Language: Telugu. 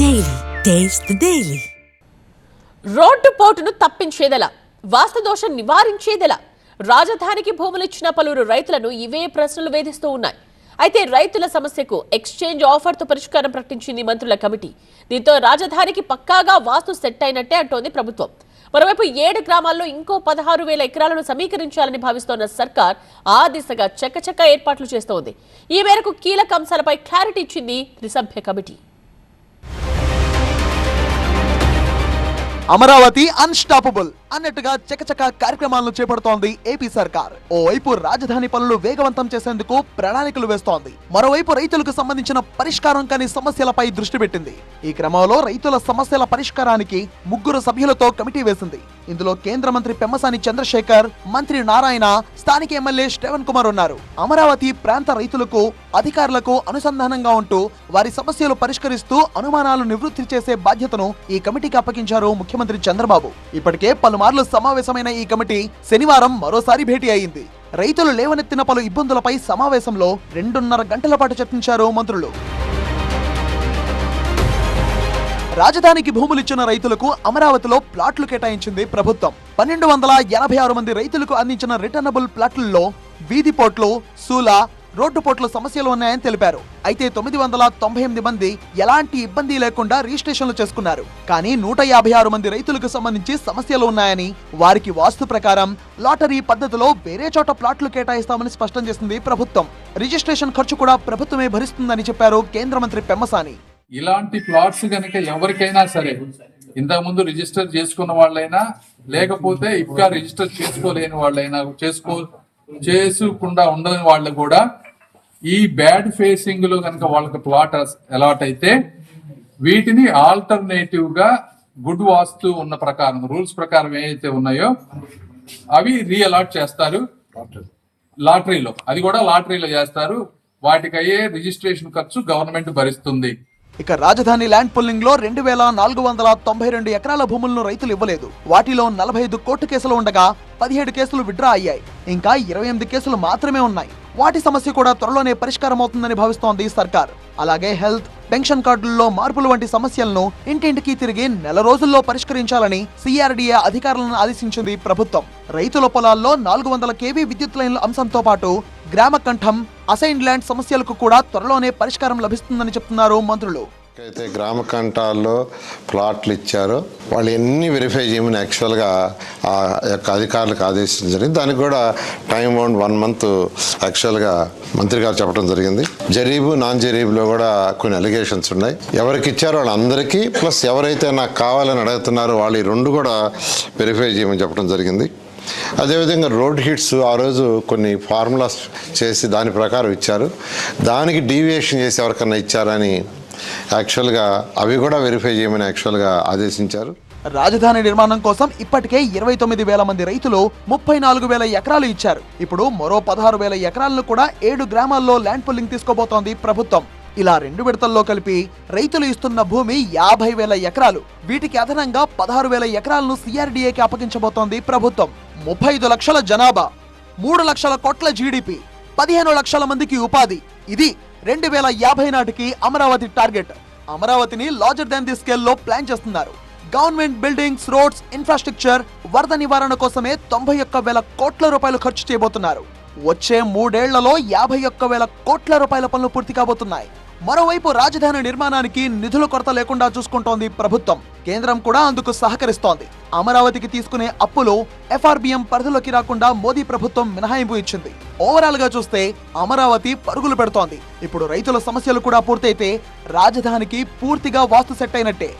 డైలీ టేస్ట్ డైలీ రోడ్డు పోటును తప్పించేదెలా వాస్తు దోషం నివారించేదెలా. రాజధానికి భూములిచ్చిన పలువురు రైతులను ఇవే ప్రశ్నలు వేధిస్తూ ఉన్నాయి. అయితే రైతుల సమస్యకు ఎక్స్చేంజ్ ఆఫర్తో పరిష్కారం ప్రకటించింది మంత్రుల కమిటీ. దీంతో రాజధానికి పక్కాగా వాస్తు సెట్ అయినట్టే అంటోంది ప్రభుత్వం. మరోవైపు ఏడు గ్రామాల్లో ఇంకో పదహారు వేల ఎకరాలను సమీకరించాలని భావిస్తోన్న సర్కార్ ఆ దిశగా చకచక ఏర్పాట్లు చేస్తోంది. ఈ మేరకు కీలక అంశాలపై క్లారిటీ ఇచ్చింది త్రిసభ్య కమిటీ. అమరావతి అన్స్టాపబుల్ అన్నట్టుగా చకచక కార్యక్రమాలను చేపడుతోంది ఏపీ సర్కార్. ఓవైపు రాజధాని పనులు వేగవంతం చేసేందుకు ప్రణాళికలు వేస్తోంది. మరోవైపు రైతులకు సంబంధించిన పరిష్కారం కాని సమస్యలపై దృష్టి పెట్టింది. ఈ క్రమంలో రైతుల సమస్యల పరిష్కారానికి ముగ్గురు సభ్యులతో కమిటీ వేసింది. ఇందులో కేంద్ర మంత్రి పెమ్మసాని చంద్రశేఖర్ మంత్రి నారాయణ స్థానిక ఎమ్మెల్యే శ్రవణ్ కుమార్ ఉన్నారు. అమరావతి ప్రాంత రైతులకు అధికారులకు అనుసంధానంగా ఉంటూ వారి సమస్యలు పరిష్కరిస్తూ అనుమానాలు నివృత్తి చేసే బాధ్యతను ఈ కమిటీకి అప్పగించారు ముఖ్యమంత్రి చంద్రబాబు. ఇప్పటికే పలుమార్లు సమావేశమైన ఈ కమిటీ శనివారం మరోసారి భేటీ అయింది. రైతులు లేవనెత్తిన పలు ఇబ్బందులపై సమావేశంలో రెండున్నర గంటల పాటు చర్చించారు మంత్రులు. రాజధానికి భూములిచ్చిన రైతులకు అమరావతిలో ప్లాట్లు కేటాయించింది ప్రభుత్వం. పన్నెండు వందల ఎనభై ఆరు మంది రైతులకు అందించిన రిటర్నబుల్ ప్లాట్లలో వీధి పోట్లు సూల రోడ్డు పోట్ల సమస్యలు ఉన్నాయని తెలిపారు. అయితే తొమ్మిది వందల తొంభై ఎనిమిది మంది ఎలాంటి ఇబ్బంది లేకుండా రిజిస్ట్రేషన్లు చేసుకున్నారు. కానీ నూట యాభై ఆరు మంది రైతులకు సంబంధించి సమస్యలు ఉన్నాయని వారికి వాస్తు ప్రకారం లాటరీ పద్ధతిలో వేరే చోట ప్లాట్లు కేటాయిస్తామని స్పష్టం చేసింది ప్రభుత్వం. రిజిస్ట్రేషన్ ఖర్చు కూడా ప్రభుత్వమే భరిస్తుందని చెప్పారు కేంద్ర మంత్రి పెమ్మసాని. ఇలాంటి ప్లాట్స్ కనుక ఎవరికైనా సరే ఇంతకు ముందు రిజిస్టర్ చేసుకున్న వాళ్ళైనా లేకపోతే ఇంకా రిజిస్టర్ చేసుకోలేని వాళ్ళైనా చేసుకో చేసుకుండా ఉండని వాళ్ళు కూడా ఈ బ్యాడ్ ఫేసింగ్లో కనుక వాళ్ళకి ప్లాట్ అలాట్ అయితే వీటిని ఆల్టర్నేటివ్గా గుడ్ వాస్తు ఉన్న ప్రకారం రూల్స్ ప్రకారం ఏవైతే ఉన్నాయో అవి రీఅలాట్ చేస్తారు. లాటరీలో అది కూడా లాటరీలో చేస్తారు. వాటికయ్యే రిజిస్ట్రేషన్ ఖర్చు గవర్నమెంట్ భరిస్తుంది. ఇక రాజధాని ల్యాండ్ పుల్లింగ్లో రెండు వేల నాలుగు వందల తొంభై రెండు ఎకరాల భూములను రైతులు ఇవ్వలేదు. వాటిలో నలభై ఐదు కోర్టు కేసులు ఉండగా పదిహేడు కేసులు విడ్రా అయ్యాయి. ఇంకా ఇరవై ఎనిమిది కేసులు మాత్రమే ఉన్నాయి. వాటి సమస్య కూడా త్వరలోనే పరిష్కారం అవుతుందని భావిస్తోంది సర్కార్. అలాగే హెల్త్ పెన్షన్ కార్డుల్లో మార్పులు వంటి సమస్యలను ఇంటింటికి తిరిగి నెల రోజుల్లో పరిష్కరించాలని సిఆర్డీఏ అధికారులను ఆదేశించింది ప్రభుత్వం. రైతుల పొలాల్లో నాలుగు వందల కేవీ విద్యుత్ లైన్ల అంశంతో పాటు గ్రామ కంఠం అసైన్ ల్యాండ్ సమస్యలకు కూడా త్వరలోనే పరిష్కారం లభిస్తుందని చెప్తున్నారు మంత్రులు. అయితే గ్రామ కంఠాల్లో ప్లాట్లు ఇచ్చారో వాళ్ళు ఎన్ని వెరిఫై చేయమని యాక్చువల్గా ఆ యొక్క అధికారులకు ఆదేశించడం జరిగింది. దానికి కూడా టైం బౌండ్ వన్ మంత్ యాక్చువల్గా మంత్రి గారు చెప్పడం జరిగింది. జరీబు నాన్ జరీబులో కూడా కొన్ని అలిగేషన్స్ ఉన్నాయి. ఎవరికి ఇచ్చారో వాళ్ళందరికీ ప్లస్ ఎవరైతే నాకు కావాలని అడుగుతున్నారో వాళ్ళు ఈ రెండు కూడా వెరిఫై చేయమని చెప్పడం జరిగింది. అదేవిధంగా రోడ్ హిట్స్ ఆ రోజు కొన్ని ఫార్ములాస్ చేసి దాని ప్రకారం ఇచ్చారు. దానికి డీవియేషన్ చేసి ఎవరికన్నా ఇచ్చారని యాక్చువల్గా అవి కూడా వెరిఫై చేయమని యాక్చువల్గా ఆదేశించారు. రాజధాని నిర్మాణం కోసం ఇప్పటికే ఇరవై తొమ్మిది వేల మంది రైతులు ముప్పై నాలుగు వేల ఎకరాలు ఇచ్చారు. ఇప్పుడు మరో పదహారు వేల ఎకరాలను కూడా ఏడు గ్రామాల్లో ల్యాండ్ పుల్లింగ్ తీసుకోబోతోంది ప్రభుత్వం. ఇలా రెండు విడతల్లో కలిపి రైతులు ఇస్తున్న భూమి యాభై వేల ఎకరాలు. వీటికి అదనంగా పదహారు వేల ఎకరాలను సిఆర్డీఏకి అప్పగించబోతోంది ప్రభుత్వం. ముప్పై ఐదు లక్షల జనాభా మూడు లక్షల కోట్ల జీడిపి పదిహేను లక్షల మందికి ఉపాధి. ఇది రెండు వేల యాభై నాటికి అమరావతి టార్గెట్. అమరావతిని లార్జర్ దాన్ ది స్కేల్లో ప్లాన్ చేస్తున్నారు. గవర్నమెంట్ బిల్డింగ్స్ రోడ్స్ ఇన్ఫ్రాస్ట్రక్చర్ వరద నివారణ కోసమే తొంభై ఒక్క వేల కోట్ల రూపాయలు ఖర్చు చేయబోతున్నారు. వచ్చే మూడేళ్ళలో యాభై ఒక్క వేల కోట్ల రూపాయల పనులు పూర్తి కాబోతున్నాయి. మరోవైపు రాజధాని నిర్మాణానికి నిధుల కొరత లేకుండా చూసుకుంటోంది ప్రభుత్వం. కేంద్రం కూడా అందుకు సహకరిస్తోంది. అమరావతికి తీసుకునే అప్పులు ఎఫ్ఆర్బిఎం పరిధిలోకి రాకుండా మోదీ ప్రభుత్వం మినహాయింపు ఇచ్చింది. ఓవరాల్గా చూస్తే అమరావతి పరుగులు పెడుతోంది. ఇప్పుడు రైతుల సమస్యలు కూడా పూర్తయితే రాజధానికి పూర్తిగా వాస్తు సెట్ అయినట్టే.